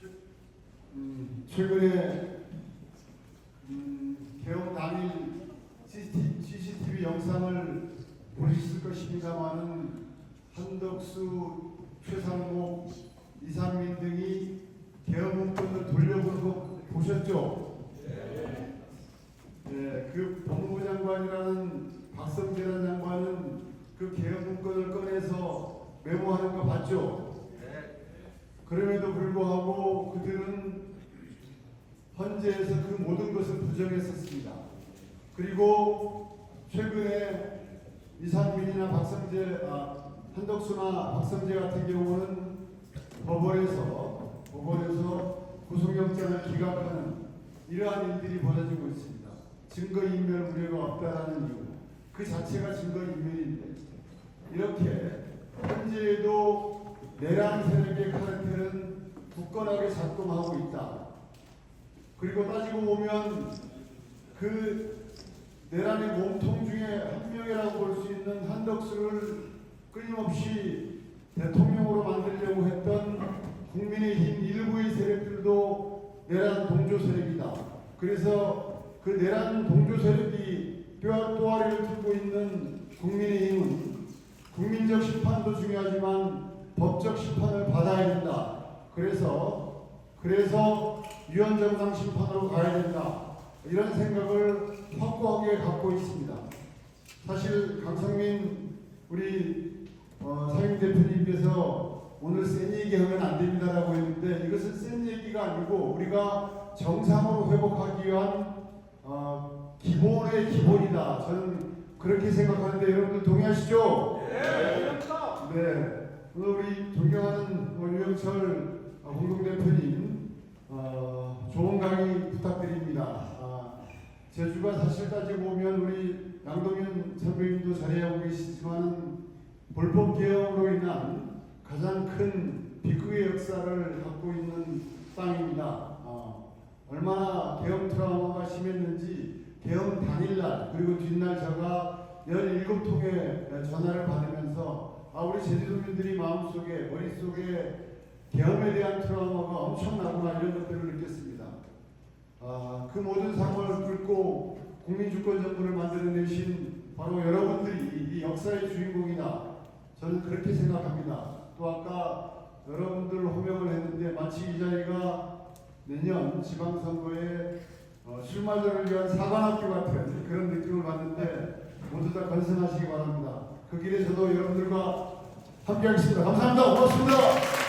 최, 음, 최근에 음, 개헌 당일 CCTV, CCTV 영상을 것입니다만은 한덕수, 최상목, 이상민 등이 개헌 문건을 돌려보는 거 보셨죠? 네, 그 법무부 장관이라는 박성재라는 장관은 그 개헌 문건을 꺼내서 메모하는 거 봤죠? 그럼에도 불구하고 그들은 헌재에서 그 모든 것을 부정했었습니다. 그리고 최근에 이상민이나 박성재, 아, 한덕수나 박성재 같은 경우는 법원에서 법원에서 구속영장을 기각하는 이러한 일들이 벌어지고 있습니다. 증거인멸 우려가 없다라는 이유, 그 자체가 증거인멸인데 이렇게 현재에도 내란 세력의 카르텔은 굳건하게 작동하고 있다. 그리고 따지고 보면 그 내란의 몸통 중에 있는 한덕수를 끊임없이 대통령으로 만들려고 했던 국민의힘 일부의 세력들도 내란 동조 세력이다. 그래서 그 내란 동조 세력이 뼈와 또아리를 들고 있는 국민의힘은 국민적 심판도 중요하지만 법적 심판을 받아야 된다. 그래서 그래서 유언정당 심판으로 가야 된다. 이런 생각을 확고하게 갖고 있습니다. 사실 강성민 우리 어, 사임 대표님께서 오늘 센 얘기하면 안 됩니다라고 했는데 이것은 센 얘기가 아니고 우리가 정상으로 회복하기 위한 어, 기본의 기본이다. 저는 그렇게 생각하는데 여러분들 동의하시죠? 네. 오늘 우리 존경하는 어, 유영철 어, 공동대표님 어, 좋은 강의 부탁드립니다. 아, 제주가 사실 따지고 보면 우리 양동현 선배님도 자리하고 계시지만 불법 개혁으로 인한 가장 큰 비극의 역사를 갖고 있는 땅입니다. 어, 얼마나 개혁 트라우마가 심했는지 개혁 당일날 그리고 뒷날 제가 17통의 전화를 받으면서 아 우리 제주도민들이 마음속에 머릿속에 계엄에 대한 트라우마가 엄청나구나 이런 것들을 느꼈습니다. 아, 그 모든 상황을 뚫고 국민주권정부를 만들어내신 바로 여러분들이 이 역사의 주인공이다. 저는 그렇게 생각합니다. 또 아까 여러분들 호명을 했는데 마치 이 자리가 내년 지방선거에 어, 출마자를 위한 사관학교 같은 그런 느낌을 받는데 모두 다 건승하시기 바랍니다. 그 길에 저도 여러분들과 함께 하겠습니다. 감사합니다. 고맙습니다.